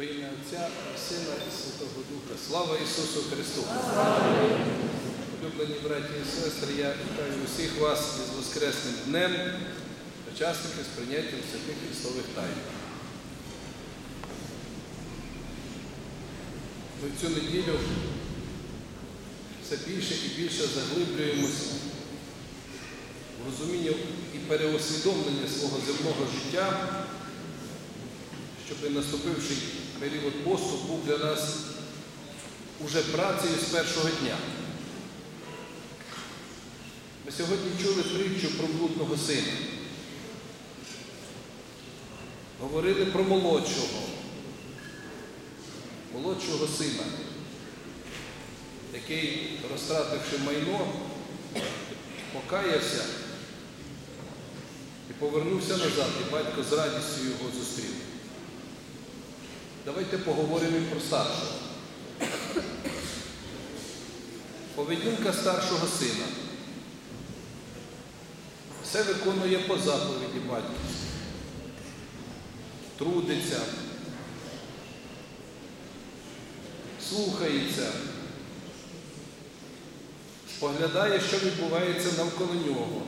Во ім'я Отця, Сина і Святого Духа. Слава Ісусу Христу! Улюблені браті і сестри, я вітаю усіх вас із Воскресним днем, учасники з прийняттям святих Христових тайн. Ми в цю неділю все більше і більше заглиблюємося в розуміння і переосвідомлення свого земного життя, щоб наступивший період посту був для нас уже працею з першого дня. Ми сьогодні чули притчу про блудного сина. Говорили про молодшого, молодшого сина, який, розтративши майно, покаявся і повернувся назад, і батько з радістю його зустрів. Давайте поговоримо і про старшого. Поведінка старшого сина. Все виконує по заповіді батьківській. Трудиться, слухається, споглядає, що відбувається навколо нього.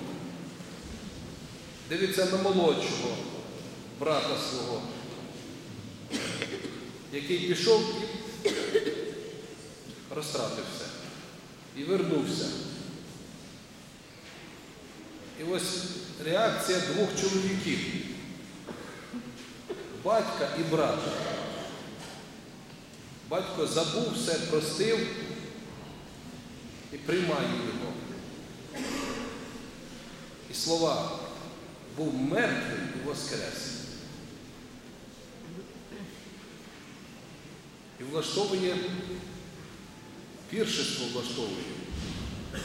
Дивиться на молодшого брата свого, який пішов і розтратився і вернувся. І ось реакція двох чоловіків батька і брата. Батько забув все, простив і приймає його. І слова був мертвий і воскрес. Влаштовує, піршество влаштовує,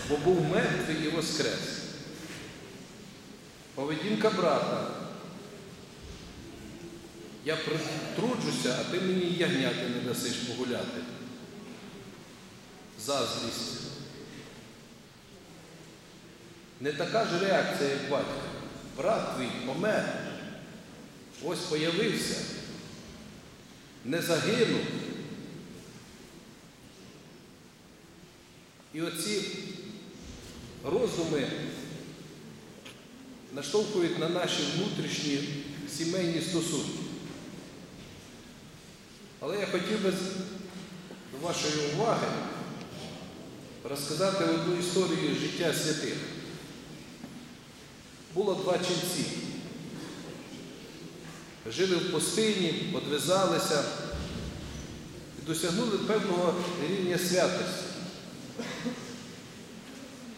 бо був мертвий і воскрес. Поведінка брата. Я труджуся, а ти мені ягняти не дасиш погуляти. Заздрість. Не така ж реакція, як батька. Брат твій помер. Ось появився. Не загинув. І оці роздуми наштовхують на наші внутрішні сімейні стосунки. Але я хотів би до вашої уваги розказати одну історію життя святих. Було два ченці. Жили в пустині, подвизалися і досягнули певного рівня святості.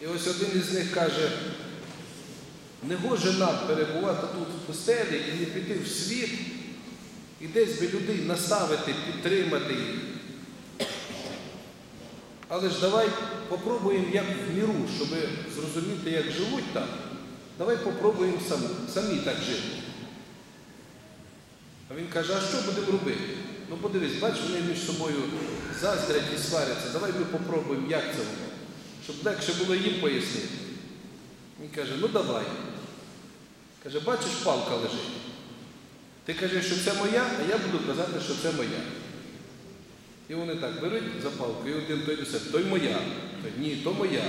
І ось один із них каже, не гоже нам перебувати тут в пустелі і не піти в світ, і десь би людей наставити, підтримати їх. Але ж давай попробуємо як в міру, щоб зрозуміти, як живуть там. Давай попробуємо самі, самі так жити. А він каже, а що будемо робити? Ну подивись, бач, вони між собою заздрять і сваряться. Давай ми попробуємо, як це воно, щоб легше було їм пояснити. Він каже, ну давай. Каже, бачиш, палка лежить. Ти кажеш, що це моя, а я буду казати, що це моя. І вони так беруть за палку, і один той себе, той моя, той ні, то моя,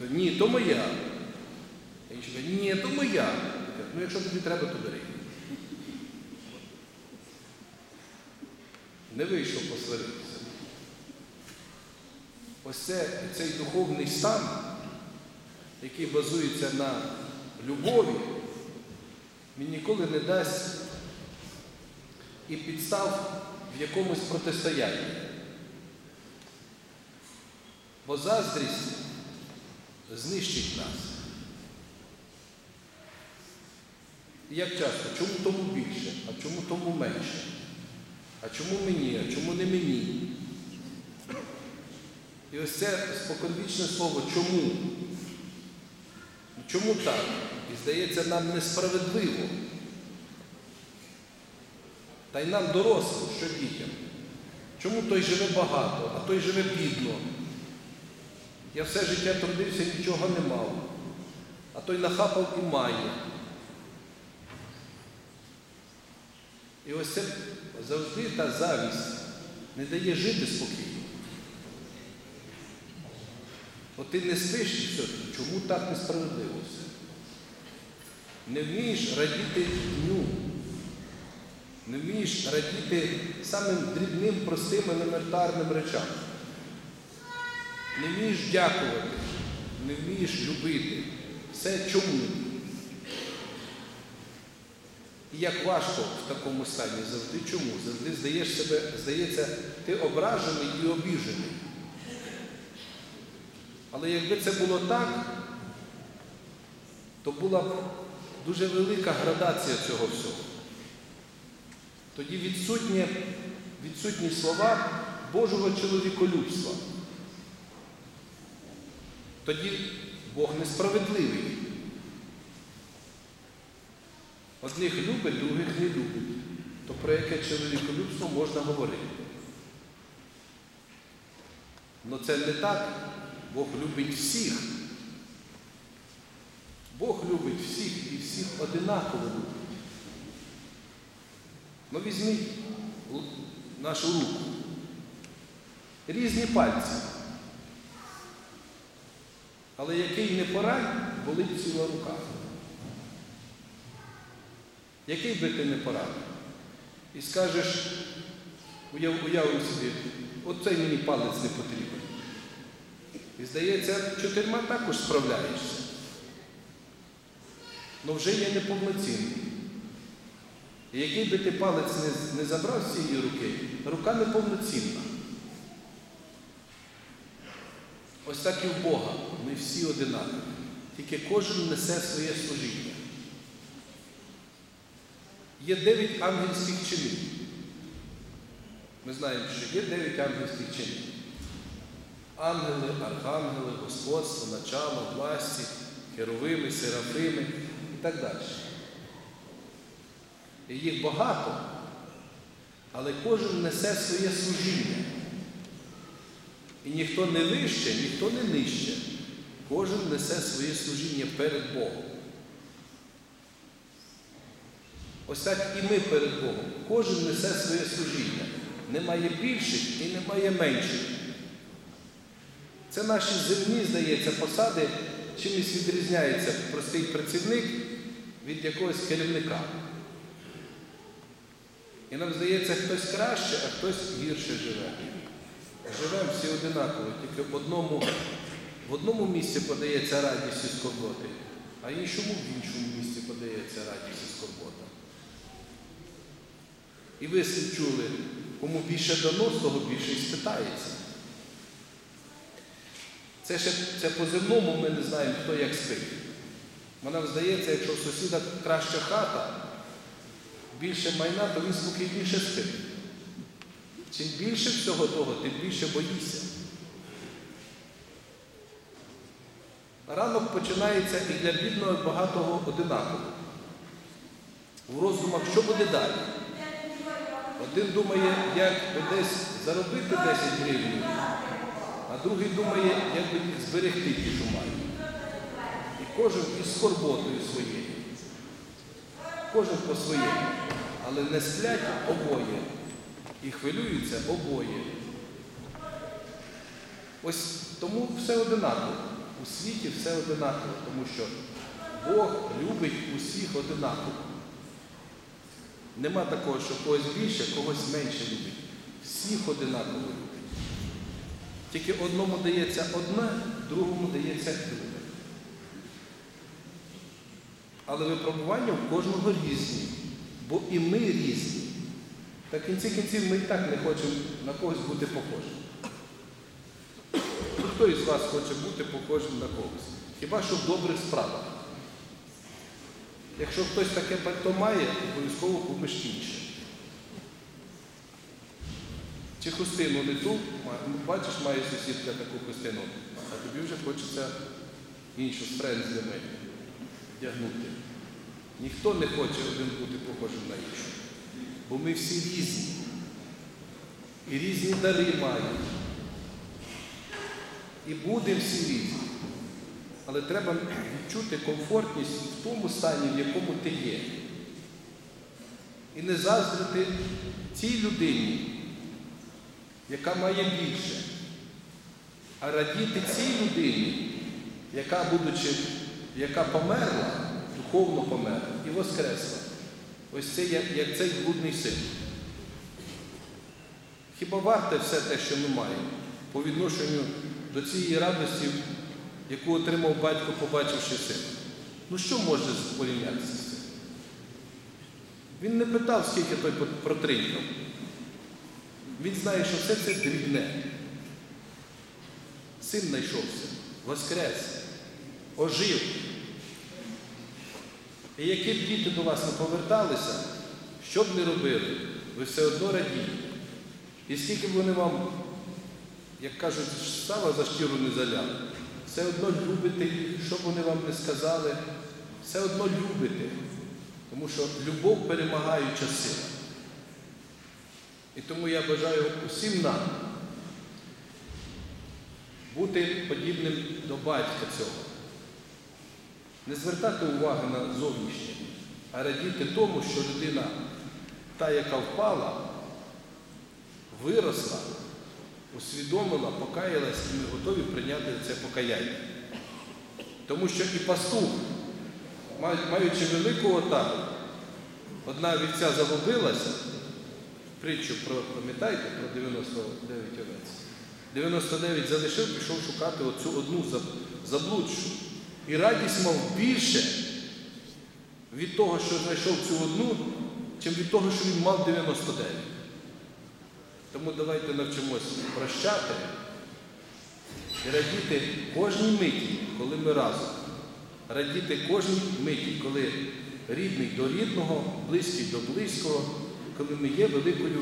то ні, то моя. А інший каже, ні, то моя. Ну якщо тобі треба, то бери. Не вийшов посваритися. Ось це, цей духовний стан, який базується на любові, він ніколи не дасть і підстав в якомусь протистоянні. Бо заздрість знищить нас. І як часто, чому тому більше, а чому тому менше? А чому мені, а чому не мені? І ось це споконвічне слово чому? Чому так? І здається, нам несправедливо. Та й нам дорослим, що дітям. Чому той живе багато, а той живе бідно? Я все життя трудився, нічого не мав. А той нахапав і має. І ось це завжди та завість не дає жити спокійно. От ти не спиш і все, чому так несправедливо все? Не вмієш радіти дню, не вмієш радіти самим дрібним, простим, елементарним речам. Не вмієш дякувати, не вмієш любити. Все чому? І як важко в такому стані завжди чому? Завжди здаєш себе, здається, ти ображений і обіжений. Але якби це було так, то була б дуже велика градація цього всього. Тоді відсутні, відсутні слова Божого чоловіколюбства. Тоді Бог несправедливий. Одних любить, других не любить. То про яке чоловіколюбство можна говорити? Але це не так. Бог любить всіх. Бог любить всіх і всіх одинаково любить. Ну візьміть нашу руку. Різні пальці. Але який не порань, болить ціла рука. Який би ти не порадив? І скажеш, уяв, уявив собі, оцей мені палець не потрібен. І здається, чотирма також справляєшся. Ну вже є неповноцінний. І який би ти палець не, не забрав з цієї руки, рука неповноцінна. Ось так і в Бога. Ми всі одинакові. Тільки кожен несе своє служіння. Є дев'ять ангельських чинів. Ми знаємо, що є дев'ять ангельських чинів. Ангели, архангели, господство, начало, власті, херовими, серафими і так далі. І їх багато, але кожен несе своє служіння. І ніхто не вище, ніхто не нижче. Кожен несе своє служіння перед Богом. Ось так і ми перед Богом. Кожен несе своє служіння. Немає більших і немає менших. Це наші земні, здається, посади чимось відрізняється простий працівник від якогось керівника. І нам здається, хтось краще, а хтось гірше живе. Живемо всі одинаково, тільки в одному, в одному місці подається радість і скорботи, а іншому в іншому місці подається радість і скорбота. І ви чули, кому більше дано, того більше і спитається. Це ще це по земному ми не знаємо, хто як спить. Бо нам здається, якщо в сусіда краща хата, більше майна, то він спокійніше спить. Чим більше всього того, тим більше боїшся. Ранок починається і для бідного і багатого одинаково. У роздумах, що буде далі. Один думає, як десь заробити 10 гривень, другий думає, як би зберегти ті, що має. І кожен із скорботою своєю. Кожен по своєму. Але не сплять обоє. І хвилюються обоє. Ось тому все одинаково. У світі все одинаково, тому що Бог любить усіх одинаково. Нема такого, що когось більше, когось менше любить. Всіх одинаково любить. Тільки одному дається одне, другому дається друге. Але випробування в кожного різні, бо і ми різні. Та в кінці кінців ми і так не хочемо на когось бути похожим. Хто із вас хоче бути похожим на когось? Хіба що в добрих справах? Якщо хтось таке пальто має, обов'язково купиш інше. Чи хустину не ту, бачиш, має сусідка таку хустину, а тобі вже хочеться іншу з френзлями вдягнути. Ніхто не хоче один бути похожим на іншого. Бо ми всі різні. І різні дари мають. І будемо всі різні. Але треба відчути комфортність в тому стані, в якому ти є. і не заздрити цій людині, яка має більше, а радіти цій людині, яка, будучи, яка померла, духовно померла і воскресла. Ось це як, як цей блудний син. Хіба варте все те, що ми маємо, по відношенню до цієї радості, яку отримав батько, побачивши сина? Ну що може порівнятися з цим? Він не питав, скільки той протринькав. Він знає, що все це дрібне. Син знайшовся, воскрес, ожив. І які б діти до вас не поверталися, що б не робили, ви все одно радієте. І скільки б вони вам, як кажуть, сала за шкіру не заляли, все одно любите їх, що б вони вам не сказали, все одно любите. Тому що любов перемагаюча сила. І тому я бажаю усім нам бути подібним до батька цього. Не звертати уваги на зовнішнє, а радіти тому, що людина, та, яка впала, виросла, усвідомила, покаялась і ми готові прийняти це покаяння. Тому що і пастух, маючи велику отару, одна вівця загубилася, притчу про, пам'ятаєте, про 99 овець. 99 залишив, пішов шукати оцю одну заблудшу. І радість мав більше від того, що знайшов цю одну, чим від того, що він мав 99. Тому давайте навчимось прощати і радіти кожній миті, коли ми разом. Радіти кожній миті, коли рідний до рідного, близький до близького, коли ми є великою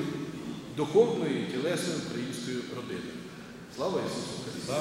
духовною тілесною українською родиною. Слава Ісусу Христу!